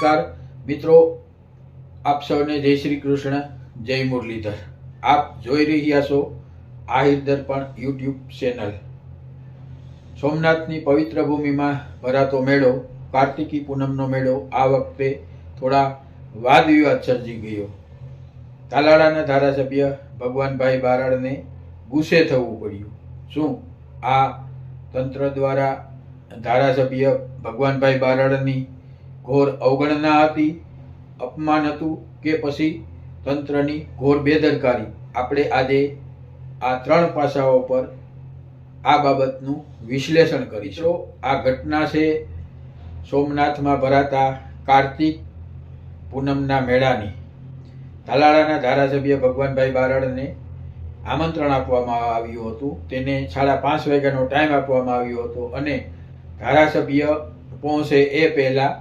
નમસ્કાર. મિત્રો, આપ સૌને જય શ્રી કૃષ્ણ, જય મુરલીધર. આપ જોઈ રહ્યા છો આહિર દર્પણ યુટ્યુબ ચેનલ. સોમનાથની પવિત્ર ભૂમિમાં ભરાતો મેળો, કાર્તિકી પૂનમનો મેળો, આ વખતે થોડા વાદ વિવાદ સર્જી ગયો. તાલાળાના ધારાસભ્ય ભગવાનભાઈ બારાડને ગુસ્સે થવું પડ્યું. શું આ તંત્ર દ્વારા ધારાસભ્ય ભગવાનભાઈ બારાડની ઘોર અવગણના હતી. અપમાન હતું કે પછી તંત્રની ઘોર બેદરકારી. આપણે આજે આ ત્રણ પાસાઓ પર આ બાબતનું વિશ્લેષણ કરીશું. આ ઘટના છે સોમનાથમાં ભરાતા કાર્તિક પૂનમના મેળાની. તાલાળાના ધારાસભ્ય ભગવાનભાઈ બારડને આમંત્રણ આપવામાં આવ્યું હતું. તેને સાડા પાંચ વાગ્યાનો ટાઈમ આપવામાં આવ્યો હતો અને ધારાસભ્ય પહોંચે એ પહેલાં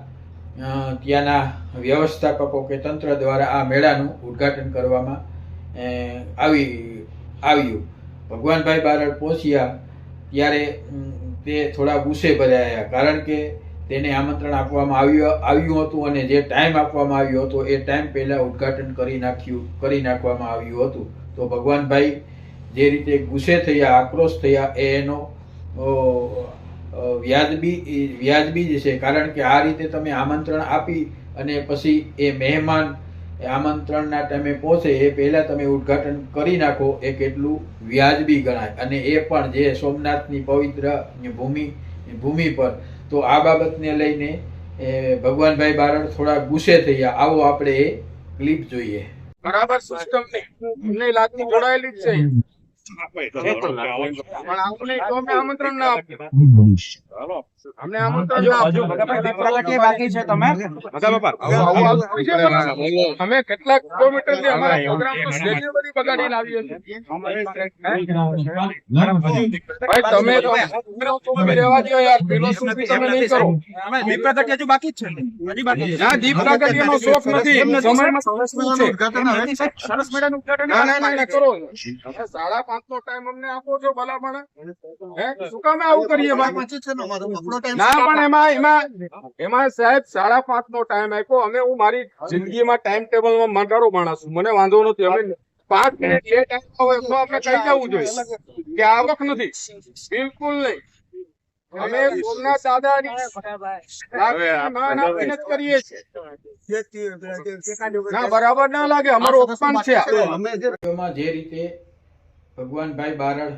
ત્યાંના વ્યવસ્થાપકો કે તંત્ર દ્વારા આ મેળાનું ઉદ્ઘાટન કરવામાં આવી, આવ્યું. ભગવાનભાઈ બારડ પહોંચ્યા ત્યારે તે થોડા ગુસ્સે ભરાયા, કારણ કે તેને આમંત્રણ આપવામાં આવ્યું આવ્યું હતું અને જે ટાઈમ આપવામાં આવ્યો હતો, એ ટાઈમ પહેલાં ઉદ્ઘાટન કરી નાખ્યું, કરી નાખવામાં આવ્યું હતું. તો ભગવાનભાઈ જે રીતે ગુસ્સે થયા, આક્રોશ થયા, એ એનો વ્યાજબી વ્યાજબી જ છે. કારણ કે આ રીતે તમે આમંત્રણ આપી અને પછી એ મહેમાન આમંત્રણના ટાઈમે પહોંચે, એ પહેલાં તમે ઉદ્ઘાટન કરી નાખો, એ કેટલું વ્યાજબી ગણાય. અને એ પણ જે સોમનાથની પવિત્ર ભૂમિ ભૂમિ પર. તો આ બાબતને લઈને ભગવાનભાઈ બારડ થોડા ગુસ્સે થયા. આવો આપણે એ ક્લિપ જોઈએ. બરાબર સિસ્ટમ ને. લાગણી જોડાયેલી જ છે. અમે ના ના કેટલાક કિલોમીટરથી અમારા પ્રોગ્રામનું છીએ. ભાઈ તમે રહેવા દ્યો યાર. ફિલોસોફી તમે નહીં કરો. દીપ પ્રાગટ્ય હજુ બાકી જ છે હજી બાકી ના દીપ પ્રાગટ્યનો શોખ નથી. સમયમાં સરસ છે? સરસ મજાનું ઉદ્ઘાટન ના ના ના ના કરો. તમે નો ટાઈમ અમને આપો છો ભલા મને હે? શું કામ આવું કરીએ ભાઈ ના પણ એમાં એમાં એમાં સાહેબ સાડા પાંચ નો ટાઈમ આપ્યો. અમે હું મારી જિંદગીમાં ટાઈમ ટેબલમાં મંડારો માણસ છું. મને વાંધો નથી. અમે પાંચ મિનિટ લેટ આવ્યા હોય તો આપણે કહી જવું જોઈએ કે આવક નથી. બિલકુલ નહીં. અમે સોમનાથ દાદાની મહેનત કરીએ છીએ. ના બરાબર ના લાગે. અમારું છે જે રીતે ભગવાનભાઈ બારડ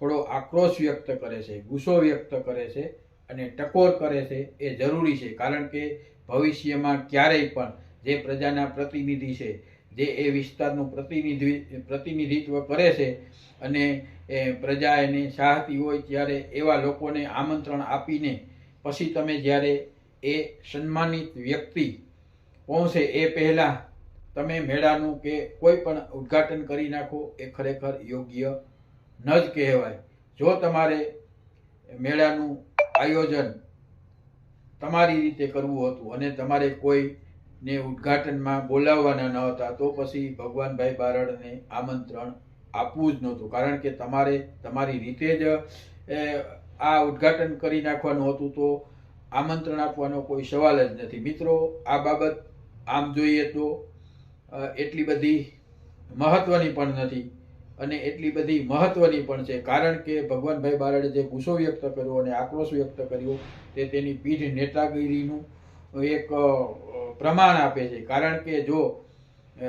થોડો આક્રોશ વ્યક્ત કરે છે, ગુસ્સો વ્યક્ત કરે છે અને ટકોર કરે છે એ જરૂરી છે. કારણ કે ભવિષ્યમાં ક્યારેય પણ જે પ્રજાના પ્રતિનિધિ છે, જે એ વિસ્તારનું પ્રતિનિધિ, પ્રતિનિધિત્વ કરે છે અને એ પ્રજા એને ચાહતી હોય ત્યારે એવા લોકોને આમંત્રણ આપીને પછી તમે જ્યારે એ સન્માનિત વ્યક્તિ પહોંચે એ પહેલાં તમે મેળાનું કે કોઈ પણ ઉદ્ઘાટન કરી નાખો, એ ખરેખર યોગ્ય ન જ કહેવાય. જો તમારે મેળાનું આયોજન તમારી રીતે કરવું હતું અને તમારે કોઈને ઉદ્ઘાટનમાં બોલાવવાના ન હતા, તો પછી ભગવાનભાઈ બારડને આમંત્રણ આપવું જ નહોતું. કારણ કે તમારે તમારી રીતે જ આ ઉદ્ઘાટન કરી નાખવાનું હતું તો આમંત્રણ આપવાનો કોઈ સવાલ જ નથી. મિત્રો, આ બાબત આમ જોઈએ તો એટલી બધી મહત્વની પણ નથી અને એટલી બધી મહત્વની પણ છે. કારણ કે ભગવાનભાઈ બારડે જે ગુસ્સો વ્યક્ત કર્યો અને આક્રોશ વ્યક્ત કર્યો તે તેની પીઠ નેતાગીરીનું એક પ્રમાણ આપે છે. કારણ કે જો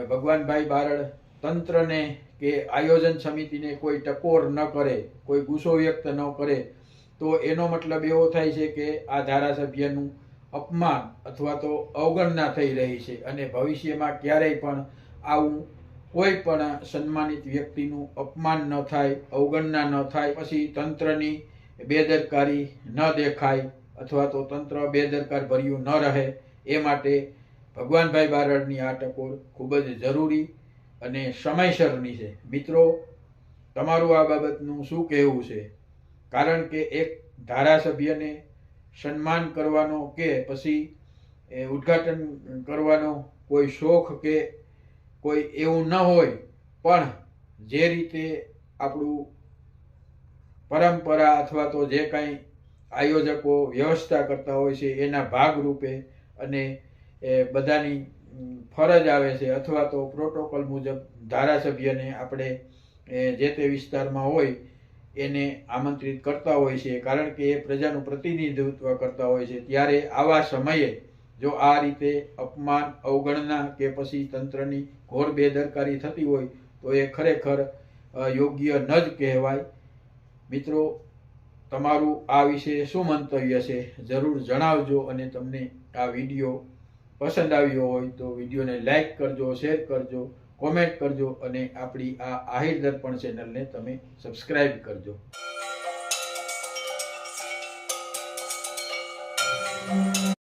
ભગવાનભાઈ બારડ તંત્રને કે આયોજન સમિતિને કોઈ ટકોર ન કરે, કોઈ ગુસ્સો વ્યક્ત ન કરે, તો એનો મતલબ એવો થાય છે કે આ ધારાસભ્યનું અપમાન અથવા તો અવગણના થઈ રહી છે અને ભવિષ્યમાં ક્યારેય પણ આવું કોઈ પણ સન્માનિત વ્યક્તિનું અપમાન ન થાય, અવગણના ન થાય, પછી તંત્રની બેદરકારી ન દેખાય અથવા તો તંત્ર બેદરકાર ભર્યું ન રહે, એ માટે ભગવાનભાઈ બારડની આ ટકોર ખૂબ જ જરૂરી અને સમયસરની છે. મિત્રો, તમારું આ બાબતનું શું કહેવું છે? કારણ કે એક ધારાસભ્યને સન્માન કરવાનો કે પછી એ ઉદ્ઘાટન કરવાનો કોઈ શોખ કે કોઈ એવું ન હોય, પણ જે રીતે આપણું પરંપરા અથવા તો જે કાંઈ આયોજકો વ્યવસ્થા કરતા હોય છે, એના ભાગરૂપે અને એ બધાની ફરજ આવે છે અથવા તો પ્રોટોકોલ મુજબ ધારાસભ્યને આપણે જે તે વિસ્તારમાં હોય એને આમંત્રિત કરતા હોય છે, કારણ કે એ પ્રજાનું પ્રતિનિધિત્વ કરતા હોય છે. ત્યારે આવા સમયે જો આ રીતે અપમાન, અવગણના કે પછી તંત્રની ઘોર બેદરકારી થતી હોય, તો એ ખરેખર યોગ્ય ન જ કહેવાય. મિત્રો, તમારું આ વિશે શું મંતવ્ય છે, જરૂર જણાવજો અને તમને આ વીડિયો પસંદ આવ્યો હોય તો વિડીયોને લાઈક કરજો, શેર કરજો. કોમેન્ટ કરજો અને આપણી આ આહિર દર્પણ ચેનલને તમે સબસ્ક્રાઇબ કરજો.